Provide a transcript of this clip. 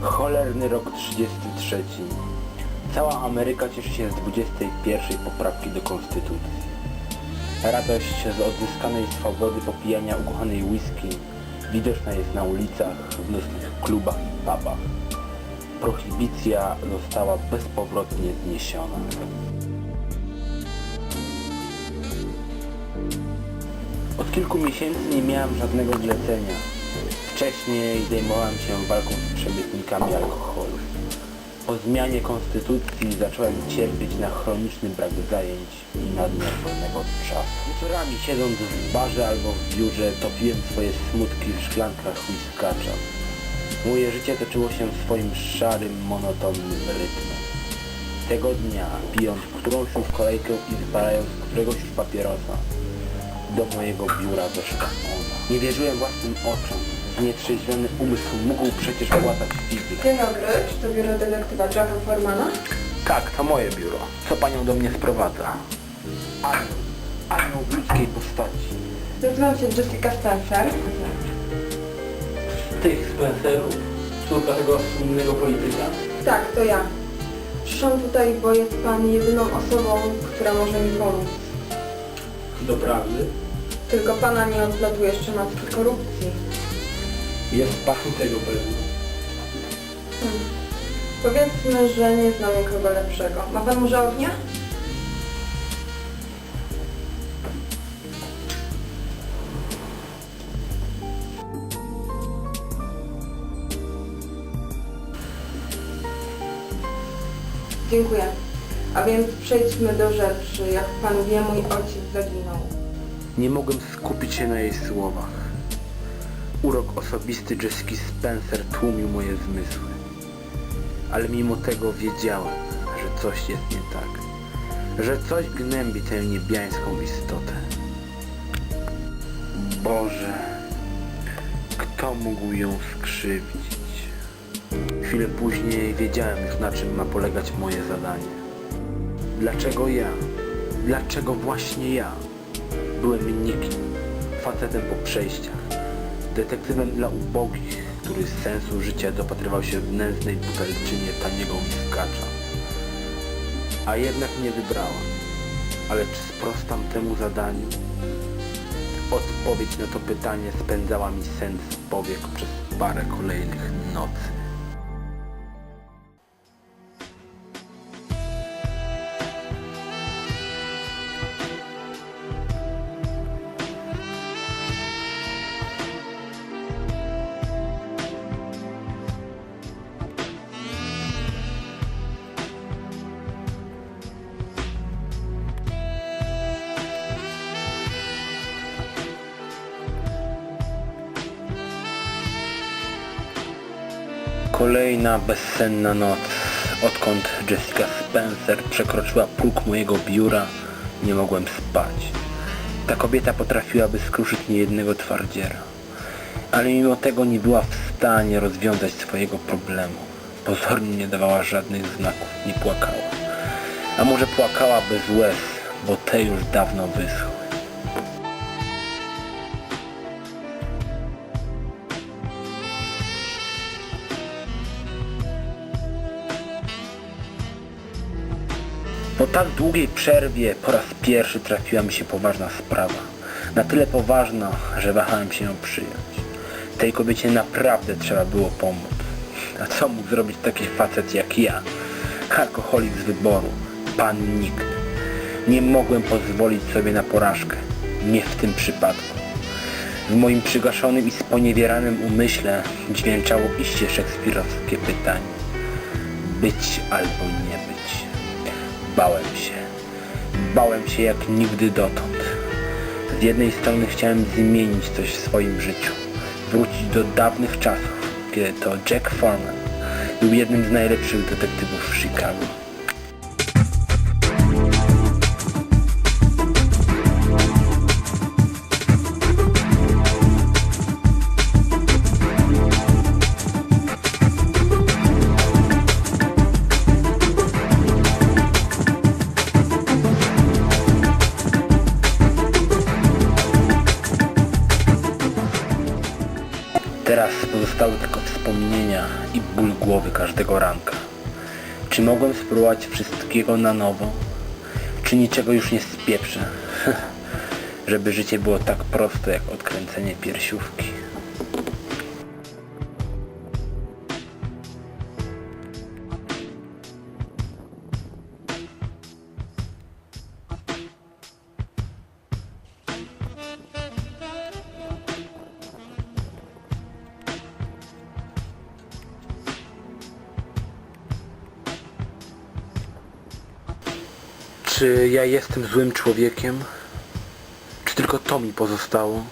Cholerny rok 33. Cała Ameryka cieszy się z 21 poprawki do konstytucji. Radość z odzyskanej swobody popijania ukochanej whisky widoczna jest na ulicach, w nocnych klubach i pubach. Prohibicja została bezpowrotnie zniesiona. Od kilku miesięcy nie miałem żadnego zlecenia. Wcześniej zajmowałem się walką z przemytnikami alkoholu. Po zmianie konstytucji zacząłem cierpieć na chroniczny brak zajęć i nadmiar wolnego czasu. Wieczorami siedząc w barze albo w biurze topiłem swoje smutki w szklankach whiskacza. Moje życie toczyło się swoim szarym, monotonnym rytmem. Tego dnia, pijąc którąś już kolejkę i wypalając któregoś już papierosa, do mojego biura weszła ona. Nie wierzyłem własnym oczom. Nietrzeźwiony umysł mógł przecież płatać fizy. Dzień dobry, czy to biuro detektywa Jacka Formana? Tak, to moje biuro. Co panią do mnie sprowadza? Anioł. Anioł w ludzkiej postaci. Nazywam się Jessica Spencer. Z tych Spencerów? Córka tego słynnego polityka? Tak, to ja. Przyszłam tutaj, bo jest Pan jedyną osobą, która może mi pomóc. Doprawdy? Tylko Pana nie odlatuję jeszcze matki korupcji. Jest pan tego pewny. Hmm. Powiedzmy, że nie znam nikogo lepszego. Ma Pan może ognia? Dziękuję. A więc przejdźmy do rzeczy. Jak Pan wie, mój ojciec zaginął. Nie mogłem skupić się na jej słowach. Urok osobisty Jessica Spencer tłumił moje zmysły. Ale mimo tego wiedziałem, że coś jest nie tak. Że coś gnębi tę niebiańską istotę. Boże, kto mógł ją skrzywdzić? Chwilę później wiedziałem już na czym ma polegać moje zadanie. Dlaczego ja? Dlaczego właśnie ja? Byłem nikim, facetem po przejściach, detektywem dla ubogich, który z sensu życia dopatrywał się w nędznej butelczynie taniego miskacza. A jednak mnie wybrała. Ale czy sprostam temu zadaniu? Odpowiedź na to pytanie spędzała mi sen z powiek przez parę kolejnych nocy. Kolejna bezsenna noc. Odkąd Jessica Spencer przekroczyła próg mojego biura, nie mogłem spać. Ta kobieta potrafiłaby skruszyć niejednego twardziela. Ale mimo tego nie była w stanie rozwiązać swojego problemu. Pozornie nie dawała żadnych znaków, nie płakała. A może płakała bez łez, bo te już dawno wyschły. Po tak długiej przerwie po raz pierwszy trafiła mi się poważna sprawa. Na tyle poważna, że wahałem się ją przyjąć. Tej kobiecie naprawdę trzeba było pomóc. A co mógł zrobić taki facet jak ja? Alkoholik z wyboru. Pan nikt. Nie mogłem pozwolić sobie na porażkę. Nie w tym przypadku. W moim przygaszonym i sponiewieranym umyśle dźwięczało iście szekspirowskie pytanie. Być albo nie. Bałem się. Bałem się jak nigdy dotąd. Z jednej strony chciałem zmienić coś w swoim życiu. Wrócić do dawnych czasów, kiedy to Jack Foreman był jednym z najlepszych detektywów w Chicago. Teraz pozostały tylko wspomnienia i ból głowy każdego ranka. Czy mogłem spróbować wszystkiego na nowo? Czy niczego już nie spieprzę? Żeby życie było tak proste jak odkręcenie piersiówki. Czy ja jestem złym człowiekiem? Czy tylko to mi pozostało?